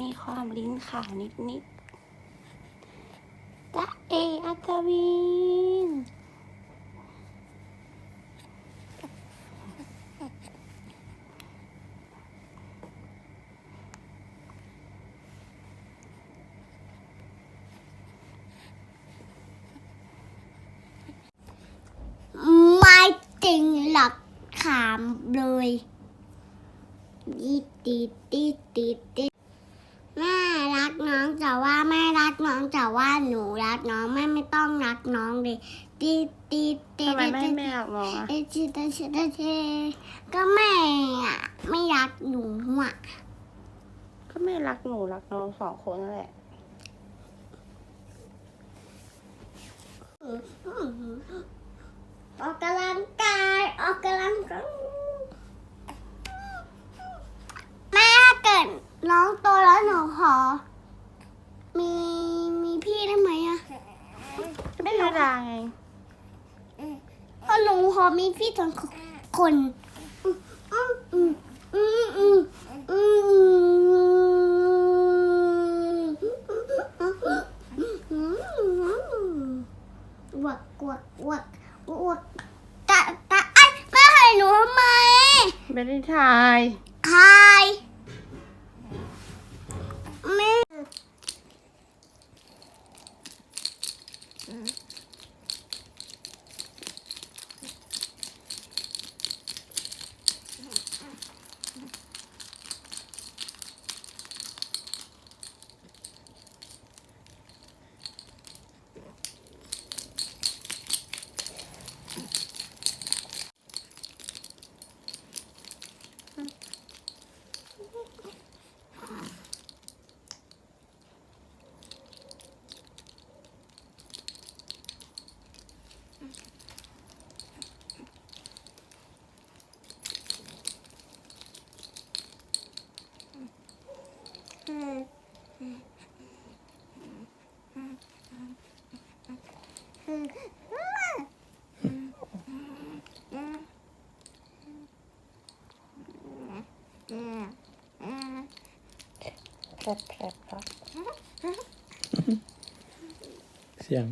มีความลิ้นขาวนิดนิดๆจ๊ะเออัตวิน ไม่จริงหรอกขามเลยดิดดิดดิดดิดดิดแม่รักน้อง แต่ว่าแม่รักน้องแต่ว่าหนูรักน้องแม่ไม่ต้องรักน้องเลยดิดดิดดิดทำไมไม่ดิให้ดแม่รักน้องอะเอจิตาชิตาเชก็แม่อะไม่รักหนูอะก็แม่รักหนูรักน้องสองคนนั่นแหละออกกำลังกายออกกำลังกายแม่เกิดน้องโตแล้วหนูขอ มีมีพี่ได้ไหมอะ ไม่ธรรม ดาไงก็หนูพอมีพี่สองคนอืมอืมอืมอืมอืมวักวักวักวักตาตาไอ้แม่ให้หนูทำไม ไม่ได้ถ่าย ใครแม่ แผลบแผลบครับ เสียง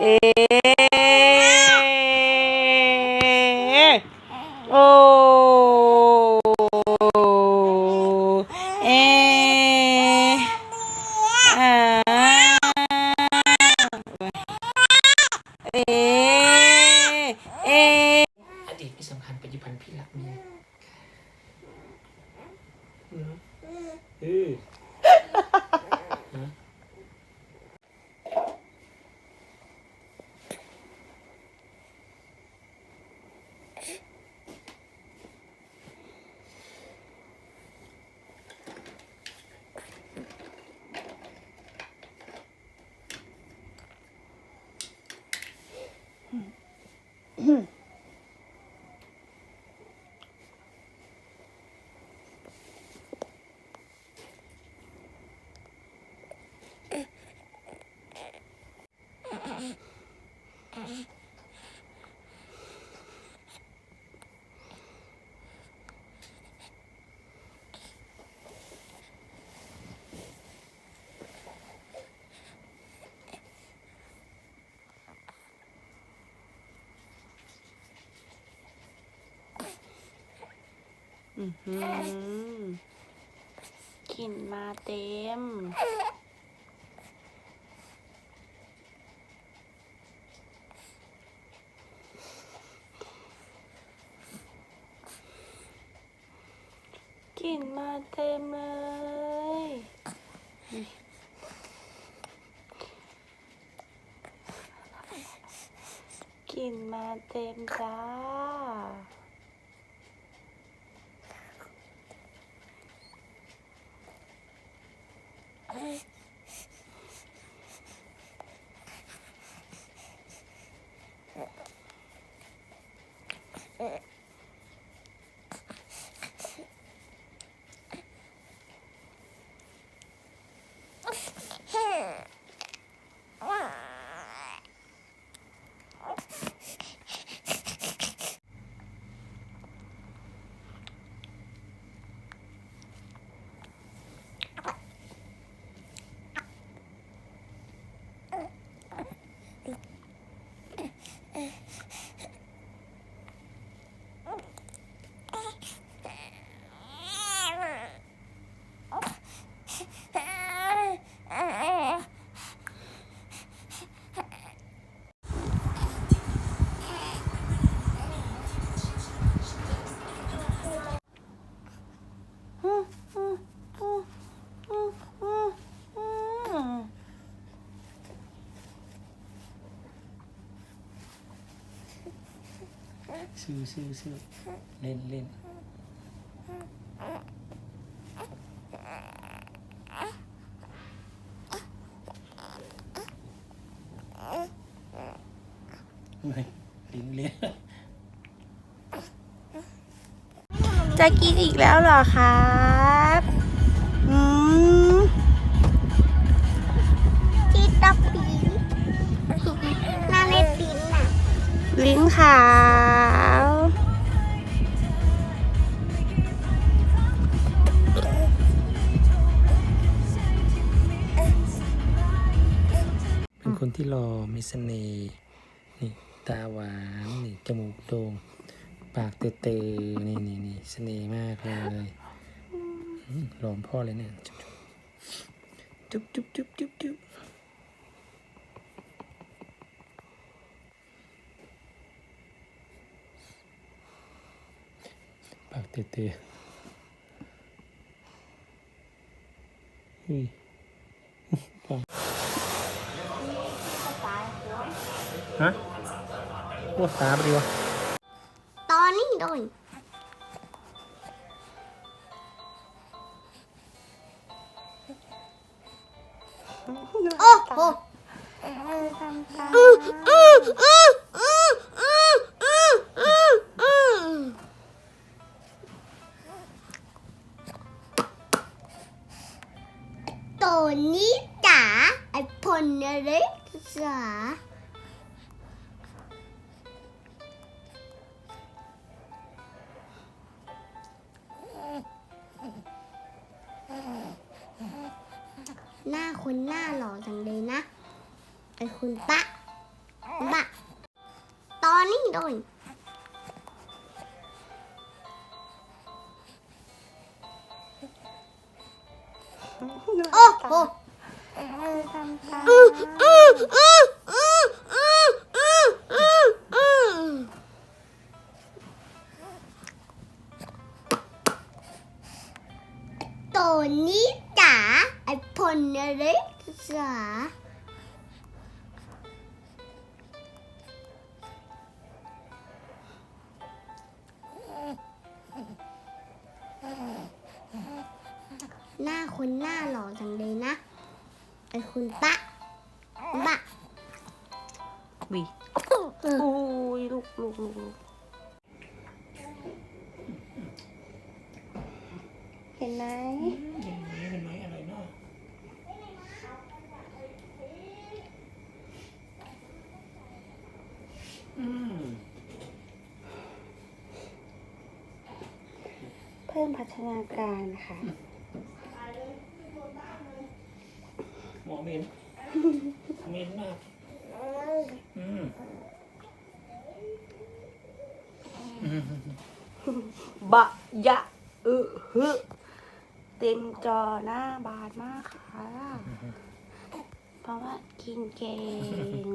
เอ๊ะโอ้เอ๊ะอ่าเอ๊ะเอ๊ะ อดีตไม่สำคัญปัจจุบันพี่รักเมียเออ อื้ กลิ่นมาเต็ม กลิ่นมาเต็มเลย กลิ่นมาเต็มจ้า Yeah. ซื้อซื้อซื้อเล่นเล่นไม่ลิ้นเล่นจะกินอีกแล้วเหรอครับอืมที่ต๊อกปีน่าเล่นปีนน่ะ ลิ้นขาวเป็นคน ที่รอมีเสน่ห์นี่ตาหวานนี่จมูกโด่งปากเตยๆนี่นี่นี่เสน่ห์มากเลยหลอมพ่อเลยเนี่ยจุ๊บจุ๊บจุ๊บจุ๊บจุ๊บปากเตยๆอุ้ย ฮะโคตรสาบเลยวะตอนนี้ด้วยโอ้โหตัวนี้จ๋าไอพนเล็กจ๋า หน้าคนหน้าหล่อจังเลยนะไอคุณปะปะตอนนี้โดนโอ้โหทำตาอืออืออืออือ คนหน้าหล่อจังเลยนะไอคุณปะปะบีเอออุ้ยลูกลูกลูกลูกเห็นไหมอย่างนี้เป็นไม้อะไรเนาะอืมเพิ่มพัฒนาการค่ะ หมอเมนเมนมากอืมอืมบะยะอึฮึเต็มจอหน้าบานมากค่ะ เพราะว่ากินเก่ง